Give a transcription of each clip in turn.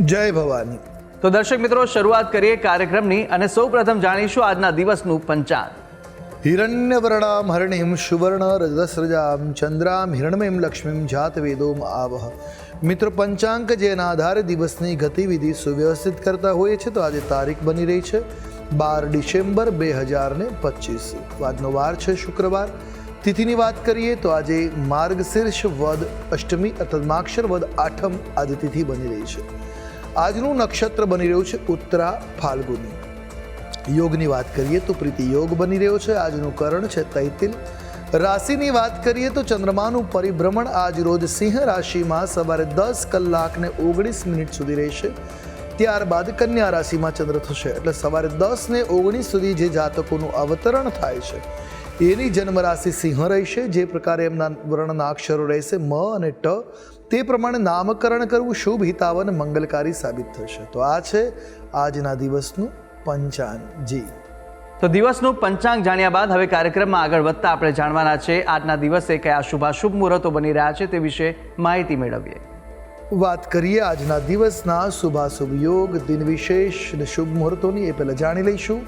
જય ભવાની. તો દર્શક મિત્રો શરૂઆત કરીએ કાર્યક્રમની અને સૌપ્રથમ જાણીશું આજના દિવસનું પંચાંગ. હિરણ્યવર્ણામ હરણિમ સુવર્ણ રજસરજામ ચંદ્રામ હિરણમયમ લક્ષ્મીમ જાત વેદોમ આવહ. મિત્ર પંચાંગ જેના આધારે દિવસની ગતિવિધિ સુવ્યવસ્થિત કરતા હોઈએ છે તો આજે તારીખ બની રહી છે બાર ડિસેમ્બર બે હજાર ને પચીસ આજનો વાર છે શુક્રવાર. તિથિની વાત કરીએ તો આજે માર્ગશીર્ષ વદ અષ્ટમી અથવા માક્ષર વદ આઠમ આજે તિથિ બની રહી છે. આજનું નક્ષત્ર બની રહ્યું છે ઉત્તરા ફાલ્ગુની. યોગની વાત કરીએ તો પ્રીતિ યોગ બની રહ્યો છે, આજનું કરણ છે તૈતિલ. રાશિની વાત કરીએ તો ચંદ્રમાનું પરિભ્રમણ આજ રોજ સિંહ રાશિમાં સવારે દસ કલાકને ઓગણીસ મિનિટ સુધી રહેશે. ત્યારબાદ કન્યા રાશિમાં ચંદ્ર થશે, એટલે સવારે દસ ને ઓગણીસ સુધી જે જાતકોનું અવતરણ થાય છે, એની જન્મ રાશિ સિંહ રહેશે, જે પ્રકારે એમના વર્ણના અક્ષરો રહેશે મ અને ટ. તે પ્રમાણે નામકરણ કરવું શુભ હિતાવન મંગલકારી સાબિત થશે. તો આ છે આજના દિવસનું પંચાંગ જી. તો દિવસનું પંચાંગ જાણ્યા બાદ હવે કાર્યક્રમમાં આગળ વધતા આપણે જાણવાના છે આજના દિવસે કયા શુભાશુભ મુહૂર્તો બની રહ્યા છે તે વિશે માહિતી મેળવીએ. વાત કરીએ આજના દિવસના શુભાશુભ યોગ, દિન વિશેષ અને શુભ મુહૂર્તોની એ પહેલાં જાણી લઈશું.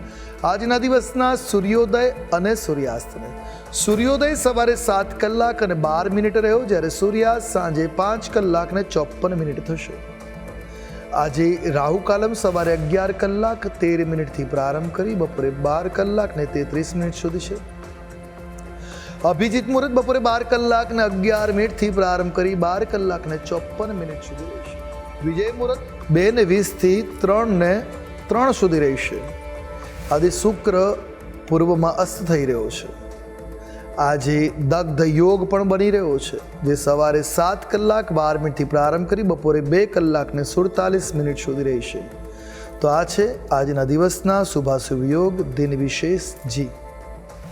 આજના દિવસના સૂર્યોદય અને સૂર્યાસ્તને. સૂર્યોદય સવારે સાત કલાક અને બાર મિનિટ રહ્યો, જ્યારે સૂર્યાસ્ત સાંજે પાંચ કલાક ને ચોપન મિનિટ થશે. આજે રાહુ કાલમ સવારે અગિયાર કલાક તેર મિનિટથી પ્રારંભ કરી, બપોરે બાર કલાક ને તેત્રીસ મિનિટ સુધી છે. અભિજીત મુહૂર્ત બપોરે બાર કલાક ને અગિયાર મિનિટથી પ્રારંભ કરી બાર કલાક ને ચોપન મિનિટ સુધી રહેશે વિજય મુહૂર્ત બે ને વીસથી ત્રણ ને ત્રણ સુધી રહેશે આજે શુક્ર પૂર્વમાં અસ્ત થઈ રહ્યો છે. આજે દગ્ધ યોગ પણ બની રહ્યો છે, જે સવારે સાત કલાક બાર મિનિટથી પ્રારંભ કરી બપોરે બે કલાકને સુડતાલીસ મિનિટ સુધી રહેશે તો આ છે આજના દિવસના શુભાશુભ યોગ, દિન વિશેષ જી.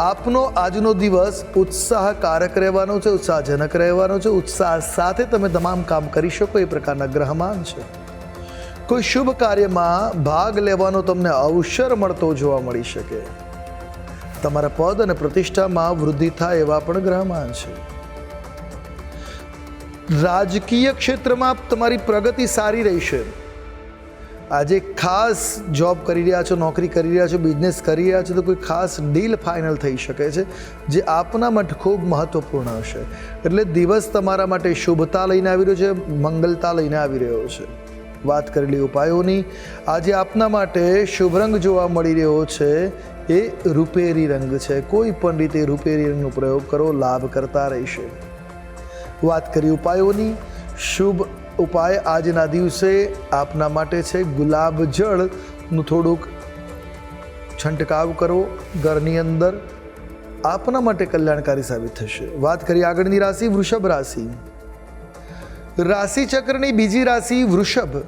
આપનો આજનો દિવસ ઉત્સાહકારક રહેવાનો છે, ઉત્સાહજનક રહેવાનો છે. ઉત્સાહ સાથે તમે તમામ કામ કરી શકો, એ પ્રકારના ગ્રહમાન છે. કોઈ શુભ કાર્યમાં ભાગ લેવાનો તમને અવસર મળતો જોવા મળી શકે. તમારા પદ અને પ્રતિષ્ઠામાં વૃદ્ધિ થાય એવા પણ ગ્રહમાન છે. રાજકીય ક્ષેત્રમાં તમારી પ્રગતિ સારી રહેશે. આજે ખાસ જોબ કરી રહ્યા છો, નોકરી કરી રહ્યા છો બિઝનેસ કરી રહ્યા છો, તો કોઈ ખાસ ડીલ ફાઇનલ થઈ શકે છે જે આપના માટે ખૂબ મહત્વપૂર્ણ હશે. એટલે દિવસ તમારા માટે શુભતા લઈને આવી રહ્યો છે, મંગલતા લઈને આવી રહ્યો છે. વાત કરેલી ઉપાયોની, આજે આપના માટે શુભ રંગ જોવા મળી રહ્યો છે, એ રૂપેરી રંગ છે. કોઈ પણ રીતે રૂપેરી રંગનો પ્રયોગ કરો, લાભ કરતા રહેશે. વાત કરી ઉપાયોની, શુભ ઉપાય આજના દિવસે આપના માટે છે. ગુલાબ જળનું થોડુંક છંટકાવ કરો. ઘરની અંદર આપના માટે કલ્યાણકારી સાબિત થશે. વાત કરીએ આગળની રાશિ, વૃષભ રાશિ. રાશિ ચક્રની બીજી રાશિ, વૃષભ.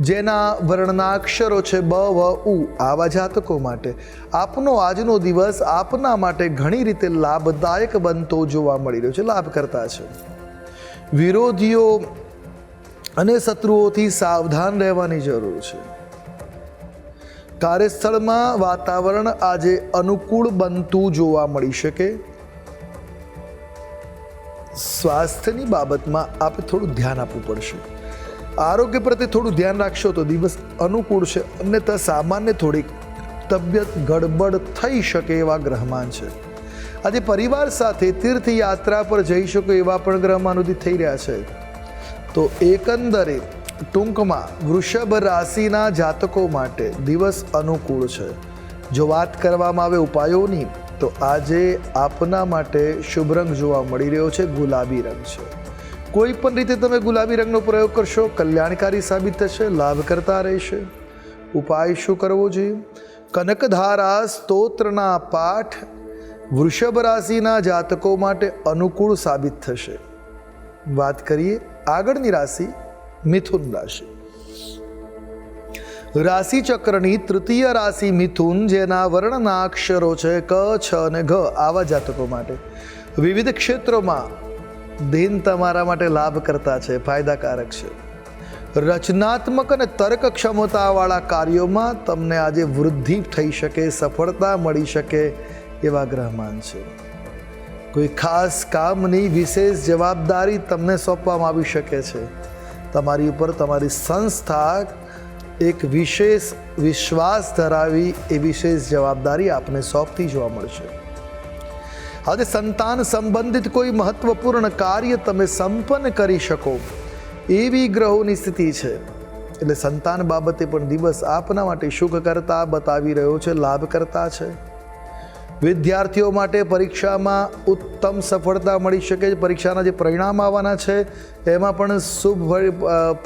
જેના વર્ણના અક્ષરો છે બ, વ, ઉ, આવા જાતકો માટે. આપનો આજનો દિવસ આપના માટે ઘણી રીતે લાભદાયક બનતો જોવા મળી રહ્યો છે લાભ કરતા છે. વિરોધીઓ અને શત્રુઓથી સાવધાન રહેવાની જરૂર છે. કાર્યસ્થળમાં વાતાવરણ આજે અનુકૂળ બનતું જોવા મળી શકે. સ્વાસ્થ્યની બાબતમાં આપણે થોડું ધ્યાન આપવું પડશે. આરોગ્ય પ્રત્યે થોડું ધ્યાન રાખશો તો દિવસ અનુકૂળ છે અન્યથા સામાન્ય થોડીક તબિયત ગડબડ થઈ શકે એવા ગ્રહમાન છે. આજે પરિવાર સાથે તીર્થયાત્રા પર જઈ શકો એવા પણ ગ્રહમાન થઈ રહ્યા છે. તો એકંદરે ટૂંકમાં વૃષભ રાશિના જાતકો માટે દિવસ અનુકૂળ છે. જો વાત કરવામાં આવે ઉપાયોની, તો આજે આપના માટે શુભ રંગ જોવા મળી રહ્યો છે, ગુલાબી રંગ છે. કોઈ પણ રીતે તમે ગુલાબી રંગનો પ્રયોગ કરશો, કલ્યાણકારી સાબિત થશે, લાભ કરતા રહેશે. ઉપાય શું કરવો જોઈએ? કનકધારા સ્તોત્રના પાઠ વૃષભ રાશિના જાતકો માટે અનુકૂળ સાબિત થશે. વાત કરીએ આગળની રાશિ મિથુન રાશિ. રાશિ ચક્રની તૃતીય રાશિ મિથુન, જેના વર્ણના અક્ષરો છે ક, છ અને ઘ, આવા જાતકો માટે. વિવિધ ક્ષેત્રોમાં દિન તમારા માટે લાભ કરતા છે, ફાયદાકારક છે. રચનાત્મક અને તર્ક ક્ષમતાવાળા કાર્યોમાં તમને આજે વૃદ્ધિ થઈ શકે, સફળતા મળી શકે એવા ગ્રહમાન છે. કોઈ ખાસ કામની વિશેષ જવાબદારી તમને સોંપવામાં આવી શકે છે. તમારી ઉપર તમારી સંસ્થા એક વિશેષ વિશ્વાસ ધરાવી એ વિશેષ જવાબદારી આપને સોંપતી જોવા મળશે. આજે સંતાન સંબંધિત કોઈ મહત્વપૂર્ણ કાર્ય તમે સંપન્ન કરી શકો એવી ગ્રહોની સ્થિતિ છે. એટલે સંતાન બાબતે પણ દિવસ આપના માટે શુભ કરતા બતાવી રહ્યો છે લાભ કરતા છે. વિદ્યાર્થીઓ માટે પરીક્ષામાં ઉત્તમ સફળતા મળી શકે, પરીક્ષાના જે પરિણામ આવવાના છે, એમાં પણ શુભ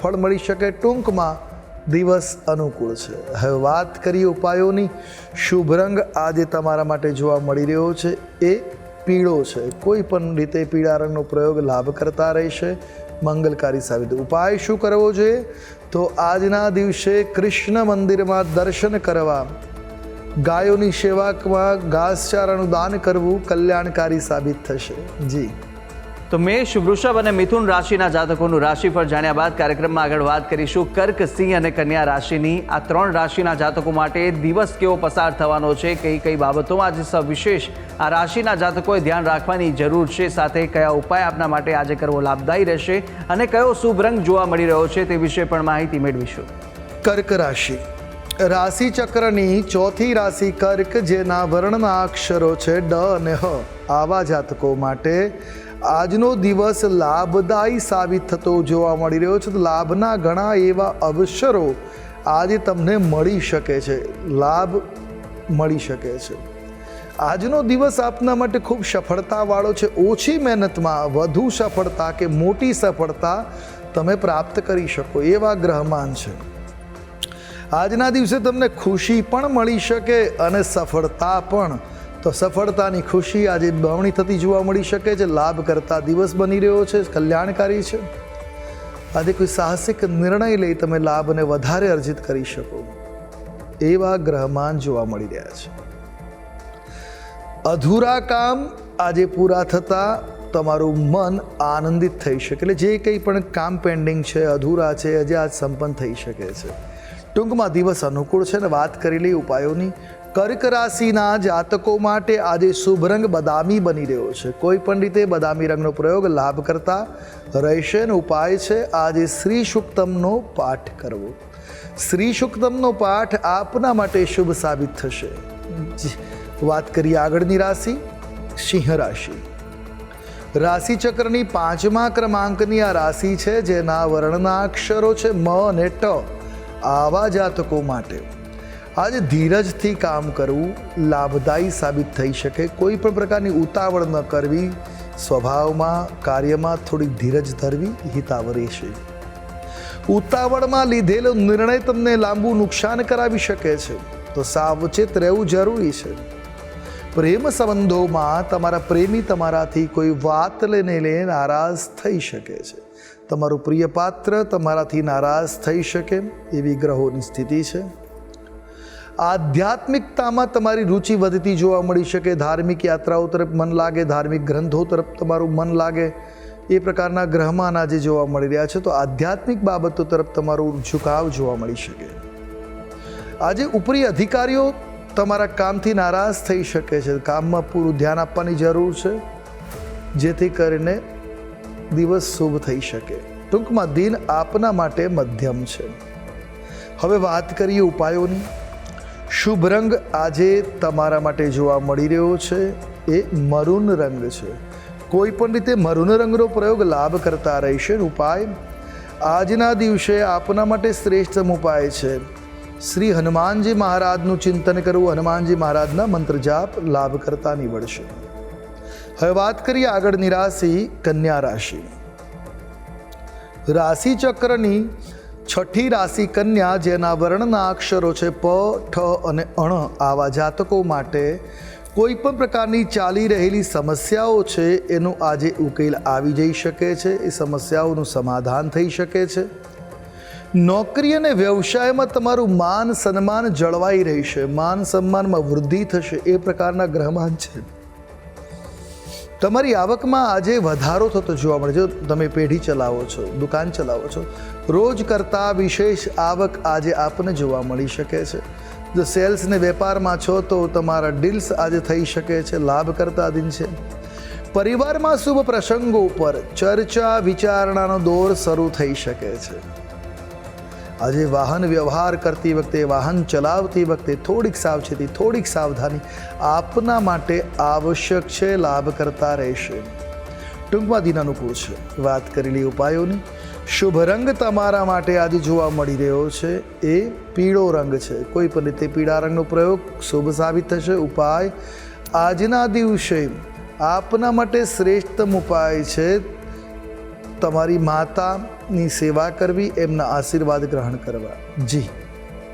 ફળ- મળી શકે. ટૂંકમાં દિવસ અનુકૂળ છે. હવે વાત કરીએ ઉપાયોની. શુભ રંગ આજે તમારા માટે જોવા મળી રહ્યો છે. એ પીળો છે. કોઈ પણ રીતે પીળા રંગનો પ્રયોગ લાભ કરતા રહેશે. મંગલકારી સાબિત. ઉપાય શું કરવો જોઈએ? તો આજના દિવસે કૃષ્ણ મંદિરમાં દર્શન કરવા. ગાયોની સેવામાં ઘાસચારાનું દાન કરવું કલ્યાણકારી સાબિત થશે. જી. તો મેષ વૃષભ અને મિથુન રાશિના જાતકોનું રાશિફળ જાણ્યા બાદ કાર્યક્રમમાં આગળ વાત કરીશું. કર્ક સિંહ અને કન્યા રાશિની આ ત્રણ રાશિના જાતકો માટે દિવસ કેવો પસાર થવાનો છે કઈ કઈ બાબતોમાં આજે સવિશેષ આ રાશિના જાતકોએ ધ્યાન રાખવાની જરૂર છે સાથે કયા ઉપાય આપના માટે આજે કરવો લાભદાયી રહેશે અને કયો શુભ રંગ જોવા મળી રહ્યો છે તે વિશે પણ માહિતી મેળવીશું. કર્ક રાશિ. રાશિ ચક્રની ચોથી રાશિ કર્ક, જેના વર્ણના અક્ષરો છે ડ અને હ. આવા જાતકો માટે આજનો દિવસ લાભદાયી સાબિત થતો જોવા મળી રહ્યો છે. તો લાભના ઘણા એવા અવસરો આજે તમને મળી શકે છે. લાભ મળી શકે છે. આજનો દિવસ આપના માટે ખૂબ સફળતાવાળો છે. ઓછી મહેનતમાં વધુ સફળતા કે મોટી સફળતા તમે પ્રાપ્ત કરી શકો એવા ગ્રહમાન છે. આજના દિવસે તમને ખુશી પણ મળી શકે અને સફળતા પણ. તો સફળતાની ખુશી આજે બમણી થતી જોવા મળી શકે છે. લાભ કરતા દિવસ બની રહ્યો છે. કલ્યાણકારી છે. આજે કોઈ સાહસિક નિર્ણય લઈ તમે લાભને વધારે અર્જિત કરી શકો. એવા ગ્રહમાન જોવા મળી રહ્યા છે. અધૂરા કામ આજે પૂરા થતાં તમારું મન આનંદિત થઈ શકે. એટલે જે કંઈ પણ કામ પેન્ડિંગ છે, અધૂરા છે આજે આજ સંપન્ન થઈ શકે છે. ટૂંકમાં દિવસ અનુકૂળ છે ને વાત કરી લઈ ઉપાયોની. કર્ક રાશિના જાતકો માટે આજે શુભ રંગ બદામી બની રહ્યો છે. કોઈ પણ રીતે બદામી રંગનો પ્રયોગ લાભ કરતા રહેશે ને ઉપાય છે આજે શ્રી સુક્તમનો પાઠ કરવો. શ્રી સુક્તમનો પાઠ આપના માટે શુભ સાબિત થશે. વાત કરીએ આગળની રાશિ, સિંહ રાશિ. રાશિ ચક્રની પાંચમા ક્રમાંકની આ રાશિ છે જેના વર્ણના અક્ષરો છે મ અને ટ. આવા જાતકો માટે આજે ધીરજથી કામ કરવું લાભદાયી સાબિત થઈ શકે. કોઈ પણ પ્રકારની ઉતાવળ ન કરવી. સ્વભાવમાં, કાર્યમાં થોડી ધીરજ ધરવી હિતાવ રહેશે. ઉતાવળમાં લીધેલો નિર્ણય તમને લાંબુ નુકસાન કરાવી શકે છે. તો સાવચેત રહેવું જરૂરી છે. પ્રેમ સંબંધોમાં તમારા પ્રેમી તમારાથી કોઈ વાત લઈને લઈને નારાજ થઈ શકે છે. તમારું પ્રિય પાત્ર તમારાથી નારાજ થઈ શકે એવી ગ્રહોની સ્થિતિ છે. આધ્યાત્મિકતામાં તમારી રુચિ વધતી જોવા મળી શકે, ધાર્મિક યાત્રાઓ તરફ મન લાગે, ધાર્મિક ગ્રંથો તરફ તમારું મન લાગે, એ પ્રકારના ગ્રહમાન આજે જોવા મળી રહ્યા છે. તો આધ્યાત્મિક બાબતો તરફ તમારું ઝુકાવ જોવા મળી શકે. આજે ઉપરી અધિકારીઓ તમારા કામથી નારાજ થઈ શકે છે. કામમાં પૂરું ધ્યાન આપવાની જરૂર છે, જેથી કરીને દિવસ શુભ થઈ શકે. ટૂંકમાં, દિન આપના માટે મધ્યમ છે. હવે વાત કરીએ ઉપાયોની. શુભ રંગ આજે તમારા માટે જોવા મળી રહ્યો છે. એ મરૂન રંગ છે. કોઈ પણ રીતે મરૂન રંગનો પ્રયોગ લાભ કરતા રહેશે. ઉપાય, આજના દિવસે આપના માટે શ્રેષ્ઠતમ ઉપાય છે. શ્રી હનુમાનજી મહારાજનું ચિંતન કરવું, હનુમાનજી મહારાજના મંત્ર જાપ લાભ કરતા નીવડશે. હવે વાત કરીએ આગળની રાશિ, કન્યા રાશિ. રાશિ ચક્રની છઠ્ઠી રાશિ કન્યા, જેના વર્ણના અક્ષરો છે પ, ઠ અને અણ, આવા જાતકો માટે કોઈ પણ પ્રકારની ચાલી રહેલી સમસ્યાઓ છે, એનો આજે ઉકેલ આવી જઈ શકે છે. એ સમસ્યાઓનું સમાધાન થઈ શકે છે. નોકરી અને વ્યવસાયમાં તમારું માન, સન્માન જળવાઈ રહેશે. માન, સન્માનમાં વૃદ્ધિ થશે. એ પ્રકારના ગ્રહમાન છે. તમારી આવકમાં આજે વધારો થતો જોવા મળે જો તમે પેઢી ચલાવો છો, દુકાન ચલાવો છો, રોજ કરતાં વિશેષ આવક આજે આપને જોવા મળી શકે છે. જો સેલ્સ ને વેપારમાં છો તો તમારા ડીલ્સ આજે થઈ શકે છે. લાભ કરતા દિન છે. પરિવારમાં શુભ પ્રસંગો પર ચર્ચા વિચારણાનો દોર શરૂ થઈ શકે છે. આજે વાહન વ્યવહાર કરતી વખતે, વાહન ચલાવતી વખતે થોડીક સાવચેતી, થોડીક સાવધાની આપના માટે આવશ્યક છે, લાભ કરતા રહેશે. ટૂંકમાં દિન અનુકૂળ છે. વાત કરેલી ઉપાયોની. શુભ રંગ તમારા માટે આજે જોવા મળી રહ્યો છે. એ પીળો રંગ છે. કોઈ પણ રીતે પીળા રંગનો પ્રયોગ શુભ સાબિત થશે. ઉપાય, આજના દિવસે આપના માટે શ્રેષ્ઠતમ ઉપાય છે. તમારી માતાની સેવા કરવી એમના આશીર્વાદ ગ્રહણ કરવા. જી.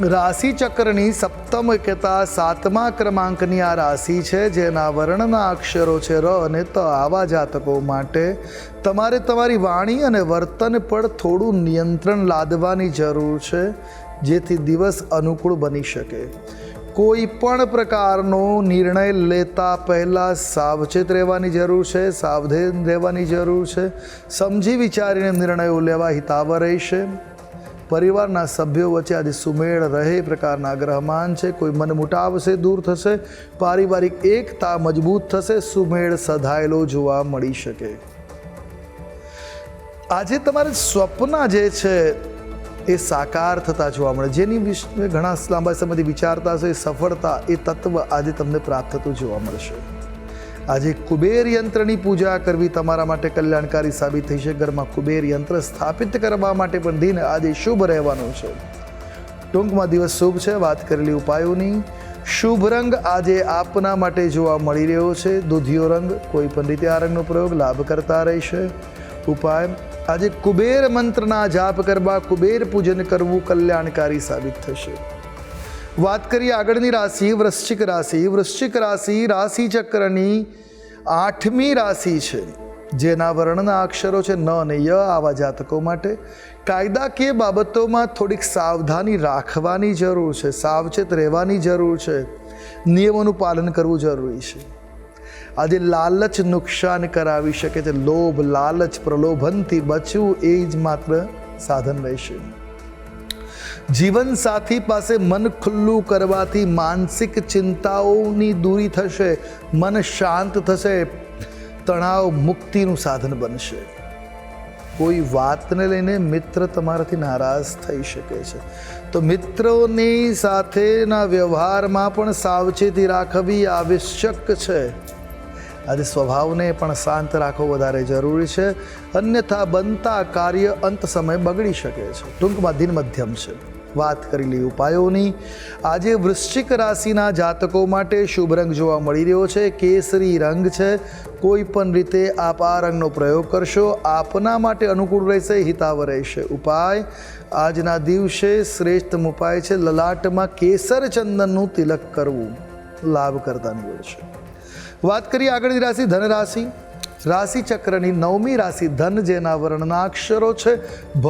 રાશિ ચક્રની સપ્તમ કહેતા સાતમા ક્રમાંકની આ રાશિ છે, જેના વર્ણના અક્ષરો છે ર અને ત. આવા જાતકો માટે તમારે તમારી વાણી અને વર્તન પર થોડું નિયંત્રણ લાદવાની જરૂર છે, જેથી દિવસ અનુકૂળ બની શકે. કોઈ પણ પ્રકારનો નિર્ણય લેતા પહેલાં સાવચેત રહેવાની જરૂર છે, સાવધાન રહેવાની જરૂર છે, સમજી વિચારીને નિર્ણયો લેવા હિતાવ રહેશે. પરિવારના સભ્યો વચ્ચે આજે સુમેળ રહે પ્રકારના ગ્રહમાન છે. કોઈ મન મુટાવશે દૂર થશે, પારિવારિક એકતા મજબૂત થશે, સુમેળ સધાયેલો જોવા મળી શકે. આજે તમારે સ્વપ્ન જે છે એ સાકાર થતા જોવા મળે. જેની ઘણા લાંબા સમયથી વિચારતા હશે એ સફળતા એ તત્વ આજે તમને પ્રાપ્ત થતું જોવા મળશે. આજે કુબેર યંત્રની પૂજા કરવી તમારા માટે કલ્યાણકારી સાબિત થઈ છે. ઘરમાં કુબેર યંત્ર સ્થાપિત કરવા માટે પણ દિન આજે શુભ રહેવાનું છે. ટૂંકમાં દિવસ શુભ છે. વાત કરેલી ઉપાયોની. શુભ રંગ આજે આપના માટે જોવા મળી રહ્યો છે. દૂધિયો રંગ કોઈ પણ રીતે આ રંગનો પ્રયોગ લાભ કરતા રહેશે. ઉપાય, આજે કુબેર મંત્રના જાપ કરવા, કુબેર પૂજન કરવું કલ્યાણકારી સાબિત થશે. વાત કરીએ આગળની રાશિ, વૃશ્ચિક રાશિ. વૃશ્ચિક રાશિ રાશિ ચક્રની આઠમી રાશિ છે. જેના વર્ણના અક્ષરો છે ન અને ય આવા જાતકો માટે. કાયદાકીય બાબતોમાં થોડીક સાવધાની રાખવાની જરૂર છે, સાવચેત રહેવાની જરૂર છે. નિયમોનું પાલન કરવું જરૂરી છે. આજે લાલચ નુકસાન કરાવી શકે છે. લોભ, લાલચ, પ્રલોભનથી બચવું એ જ માત્ર સાધન રહેશે. જીવન સાથી પાસે મન ખુલ્લું કરવાથી માનસિક ચિંતાઓની દૂરી થશે, મન શાંત થશે, તણાવ મુક્તિનું સાધન બનશે. કોઈ વાતને લઈને મિત્ર તમારાથી નારાજ થઈ શકે છે. તો મિત્રોની સાથેના વ્યવહારમાં પણ સાવચેતી રાખવી આવશ્યક છે. આજે સ્વભાવને પણ શાંત રાખવો વધારે જરૂરી છે. અન્યથા બનતા કાર્ય અંત સમય બગડી શકે છે. ટૂંકમાં દિન મધ્યમ છે. વાત કરી લઈ ઉપાયોની આજે વૃશ્ચિક રાશિના જાતકો માટે શુભ રંગ જોવા મળી રહ્યો છે. કેસરી રંગ છે. કોઈ પણ રીતે આપ આ રંગનો પ્રયોગ કરશો. આપના માટે અનુકૂળ રહેશે હિતાવ રહેશે. ઉપાય, આજના દિવસે શ્રેષ્ઠ ઉપાય છે. લલાટમાં કેસર ચંદનનું તિલક કરવું. લાભ કરતા નીવડશે વાત કરીએ આગળની રાશિ ધન રાશિ ચક્રની નવમી રાશિ ધન, જેના વર્ણના અક્ષરો છે ભ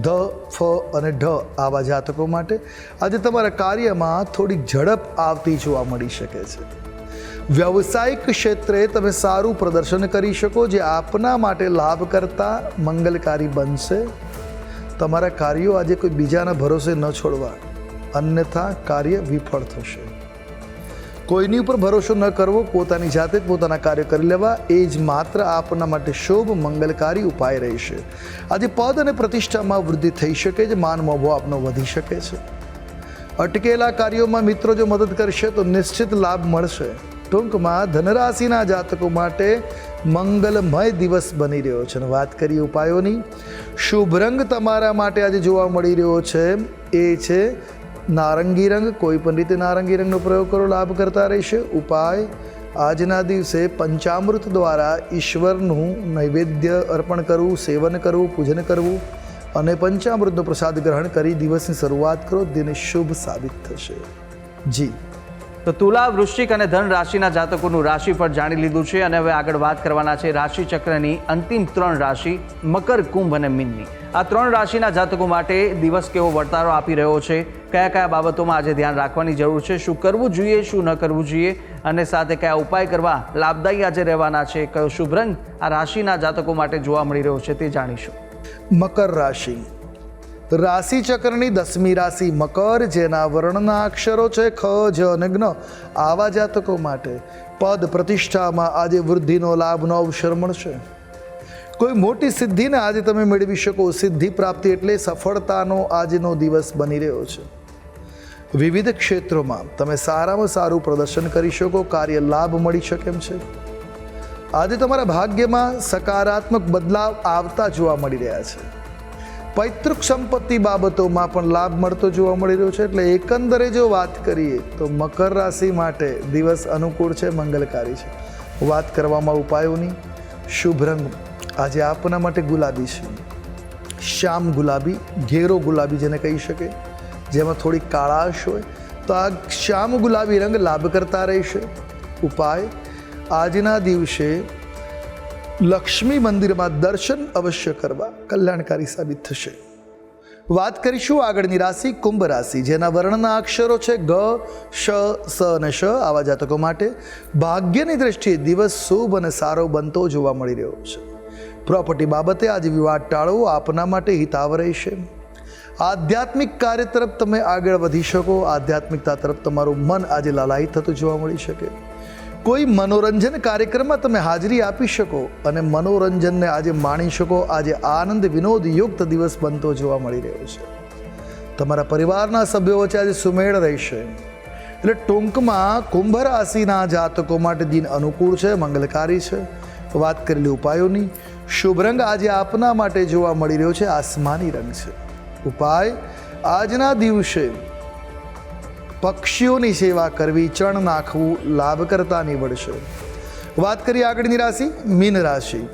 ધ, ફ અને ઢ. આવા જાતકો માટે આજે તમારા કાર્યમાં થોડીક ઝડપ આવતી જોવા મળી શકે છે. વ્યવસાયિક ક્ષેત્રે તમે સારું પ્રદર્શન કરી શકો, જે આપના માટે લાભ કરતા મંગલકારી બનશે. તમારા કાર્યો આજે કોઈ બીજાના ભરોસે ન છોડવા. અન્યથા કાર્ય વિફળ થશે. કોઈની ઉપર ભરોસો ન કરવો, પોતાની જાતે જ પોતાના કાર્ય કરી લેવા, એ જ માત્ર આપના માટે શુભ, મંગલકારી ઉપાય રહેશે. આજે પદ અને પ્રતિષ્ઠામાં વૃદ્ધિ થઈ શકે છે માન મોભો આપનો વધી શકે છે. અટકેલા કાર્યોમાં મિત્રો જો મદદ કરશે, તો નિશ્ચિત લાભ મળશે. ટૂંકમાં ધનરાશિના જાતકો માટે મંગલમય દિવસ બની રહ્યો છે. અને વાત કરીએ ઉપાયોની. શુભ રંગ તમારા માટે આજે જોવા મળી રહ્યો છે. એ છે નારંગી રંગ કોઈ પણ રીતે નારંગી રંગનો પ્રયોગ કરો લાભ કરતા રહેશે ઉપાય આજના દિવસે પંચામૃત દ્વારા ઈશ્વરનું નૈવેદ્ય અર્પણ કરવું સેવન કરવું પૂજન કરવું અને પંચામૃતનો પ્રસાદ ગ્રહણ કરી દિવસની શરૂઆત કરો, દિન શુભ સાબિત થશે. જી. તો તુલા, વૃશ્ચિક અને ધન રાશિના જાતકોનું રાશિફળ જાણી લીધું છે, અને હવે આગળ વાત કરવાના છે રાશિ ચક્રની અંતિમ ત્રણ રાશિ, મકર, કુંભ અને મીનની. આ ત્રણ રાશિના જાતકો માટે દિવસ કેવો વર્તારો આપી રહ્યો છે? કયા કયા બાબતોમાં આજે ધ્યાન રાખવાની જરૂર છે? શું કરવું જોઈએ, શું ન કરવું જોઈએ? અને સાથે કયા ઉપાય કરવા લાભદાયી આજે રહેવાના છે? કયો શુભ રંગ આ રાશિના જાતકો માટે જોવા મળી રહ્યો છે તે જાણીશું. મકર રાશિ. રાશિ ચક્રની દસમી રાશિ મકર, જેના વર્ણના અક્ષરો છે ખ, જ અને જ્ઞ આવા જાતકો માટે પદ પ્રતિષ્ઠામાં આજે વૃદ્ધિનો લાભનો અવસર મળશે. કોઈ મોટી સિદ્ધિને આજે તમે મેળવી શકો. સિદ્ધિ પ્રાપ્તિ એટલે સફળતાનો આજનો દિવસ બની રહ્યો છે. વિવિધ ક્ષેત્રોમાં તમે સારામાં સારું પ્રદર્શન કરી શકો, કાર્ય લાભ મળી શકે એમ છે. આજે તમારા ભાગ્યમાં સકારાત્મક બદલાવ આવતા જોવા મળી રહ્યા છે. પૈતૃક સંપત્તિ બાબતોમાં પણ લાભ મળતો જોવા મળી રહ્યો છે. એટલે એકંદરે જો વાત કરીએ તો મકર રાશિ માટે દિવસ અનુકૂળ છે, મંગલકારી છે. વાત કરવામાં ઉપાયોની શુભ રંગ આજે આપના માટે ગુલાબી છે. શ્યામ ગુલાબી, ઘેરો ગુલાબી જેને કહી શકે, જેમાં થોડી કાળાશ હોય, તો આ શ્યામ ગુલાબી રંગ લાભ કરતા રહેશે. ઉપાય, આજના દિવસે લક્ષ્મી મંદિરમાં દર્શન અવશ્ય કરવા કલ્યાણકારી સાબિત થશે. વાત કરીશું આગળની રાશિ, કુંભ રાશિ, જેના વર્ણના અક્ષરો છે ગ, શ, સ અને શ. આવા જાતકો માટે ભાગ્યની દ્રષ્ટિએ દિવસ શુભ અને સારો બનતો જોવા મળી રહ્યો છે. પ્રોપર્ટી બાબતે આજે વિવાદ ટાળવો આપના માટે હિતાવ રહેશે. આધ્યાત્મિક કાર્ય તરફ તમે આગળ વધી શકો, આધ્યાત્મિકતા તરફ તમારું મન આજે લાલાયિત થતું જોવા મળી શકે. કોઈ મનોરંજન કાર્યક્રમમાં તમે હાજરી આપી શકો અને મનોરંજનને આજે માણી શકો, આજે આનંદ વિનોદ યુક્ત દિવસ બનતો જોવા મળી રહ્યો છે. તમારા પરિવારના સભ્યો વચ્ચે આજે સુમેળ રહેશે. એટલે ટૂંકમાં કુંભ રાશિના જાતકો માટે દિન અનુકૂળ છે, મંગલકારી છે. વાત કરેલી ઉપાયોની શુભ રંગ આજે આપના માટે જોવા મળી રહ્યો છે. આસમાની રંગ છે. ઉપાય, આજના દિવસે પક્ષીઓની સેવા કરવી, ચણ નાખવું લાભ કરતા નીવડશે. વાત કરીએ આગળની રાશિ, મીન રાશિ.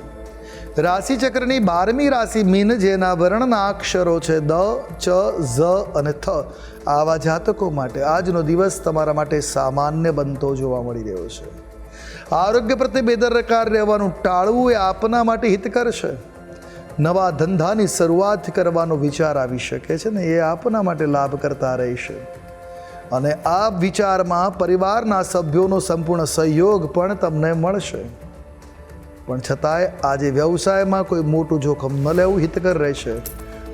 રાશિ ચક્રની બારમી રાશિ મીન, જેના વર્ણના અક્ષરો છે દ, ચ, ઝ અને થ. આવા જાતકો માટે આજનો દિવસ તમારા માટે સામાન્ય બનતો જોવા મળી રહ્યો છે. આરોગ્ય પ્રત્યે બેદરકાર રહેવાનું ટાળવું એ આપના માટે હિતકર છે. નવા ધંધાની શરૂઆત કરવાનો વિચાર આવી શકે છે ને એ આપના માટે લાભ કરતા રહેશે અને આ વિચારમાં પરિવારના સભ્યોનો સંપૂર્ણ સહયોગ પણ તમને મળશે. પણ છતાંય આજે વ્યવસાયમાં કોઈ મોટું જોખમ ન લેવું હિતકર રહેશે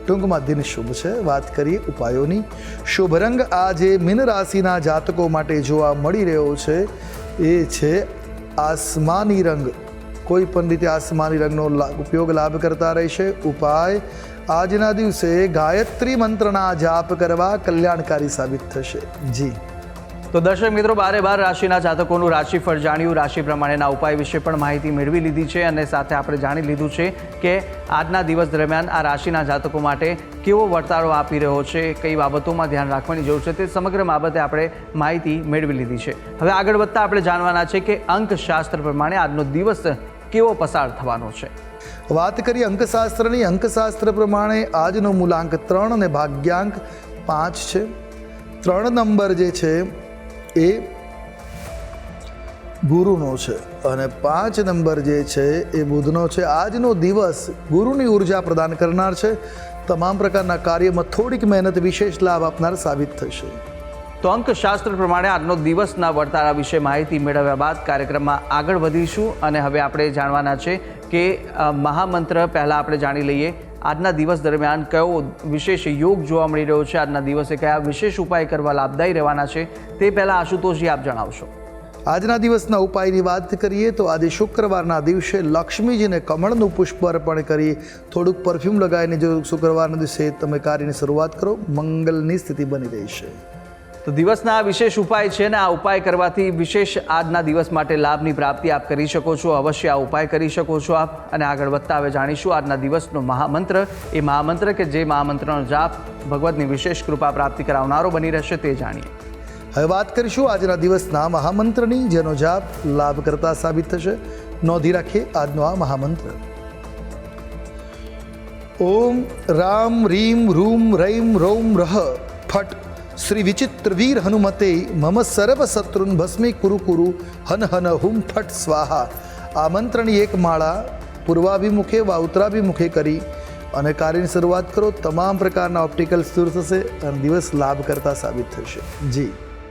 ટૂંકમાં દિન શુભ છે. વાત કરીએ ઉપાયોની. શુભ રંગ આજે મીન રાશિના જાતકો માટે જોવા મળી રહ્યો છે. એ છે આસમાની રંગ. કોઈ પણ રીતે આસમાની રંગનો ઉપયોગ લાભ કરતા રહેશે. ઉપાય, આજના દિવસે ગાયત્રી મંત્રના જાપ કરવા કલ્યાણકારી સાબિત થશે. જી. તો દર્શક મિત્રો, બારે બાર રાશિના જાતકોનું રાશિફળ જાણ્યું. રાશિ પ્રમાણેના ઉપાય વિશે પણ માહિતી મેળવી લીધી છે અને સાથે આપણે જાણી લીધું છે કે આજના દિવસ દરમિયાન આ રાશિના જાતકો માટે કેવો વર્તારો આપી રહ્યો છે, કઈ બાબતોમાં ધ્યાન રાખવાની જરૂર છે તે સમગ્ર બાબતે આપણે માહિતી મેળવી લીધી છે. હવે આગળ વધતા આપણે જાણવાના છે કે અંકશાસ્ત્ર પ્રમાણે આજનો દિવસ કેવો પસાર થવાનો છે. વાત કરીએ અંકશાસ્ત્રની, અંકશાસ્ત્ર પ્રમાણે આજનો મૂલાંક ત્રણ અને ભાગ્યાંક પાંચ છે. ત્રણ નંબર જે છે એ ગુરુનો છે અને પાંચ નંબર જે છે એ બુધનો છે. આજનો દિવસ ગુરુની ઊર્જા પ્રદાન કરનાર છે. તમામ પ્રકારના કાર્યમાં થોડીક મહેનત, વિશેષ લાભ આપનાર સાબિત થશે. તો અંકશાસ્ત્ર પ્રમાણે આજનો દિવસના વર્તારા વિશે માહિતી મેળવ્યા બાદ કાર્યક્રમમાં આગળ વધીશું અને હવે આપણે જાણવાના છે કે મહામંત્ર પહેલાં આપણે જાણી લઈએ. આજના દિવસ દરમિયાન કયો વિશેષ યોગ જોવા મળી રહ્યો છે? આજના દિવસે કયા વિશેષ ઉપાય કરવા લાભદાયી રહેવાના છે? તે પહેલાં આશુતોષજી આપ જણાવશો. આજના દિવસના ઉપાયની વાત કરીએ તો આજે શુક્રવારના દિવસે લક્ષ્મીજીને કમળનું પુષ્પ અર્પણ કરી થોડુંક પરફ્યુમ લગાવીને જો શુક્રવારના દિવસે તમે કાર્યની શરૂઆત કરો, મંગલની સ્થિતિ બની રહેશે તો દિવસના આ વિશેષ ઉપાય છે ને આ ઉપાય કરવાથી વિશેષ આજના દિવસ માટે લાભની પ્રાપ્તિ આપ કરી શકો છો, અવશ્ય આ ઉપાય કરી શકો છો આપ. અને આગળ વધતા હવે જાણીશું આજના દિવસનો મહામંત્ર. એ મહામંત્ર કે જે મહામંત્રનો જાપ ભગવતની વિશેષ કૃપા પ્રાપ્તિ કરાવનારો બની રહેશે તે જાણીએ. હવે વાત કરીશું આજના દિવસના મહામંત્રની, જેનો જાપ લાભ કરતા સાબિત થશે. નોંધી રાખીએ આજનો આ મહામંત્ર. ઓમ રામ રીમ રૂમ રૈમ રૌમ રહ ફટ શ્રી વિચિત્ર વીર હનુમતે મમ સર્વ શત્રુન ભસ્મી કુરુ કુરુ હન હન હુમ ફટ સ્વાહા. આ મંત્રની એક માળા પૂર્વાભિમુખે વા ઉત્તરાભિમુખે કરી અને કાર્યની શરૂઆત કરો. તમામ પ્રકારના ઓપ્ટિકલ્સ દૂર થશે અને દિવસ લાભ કરતા સાબિત થશે. જી.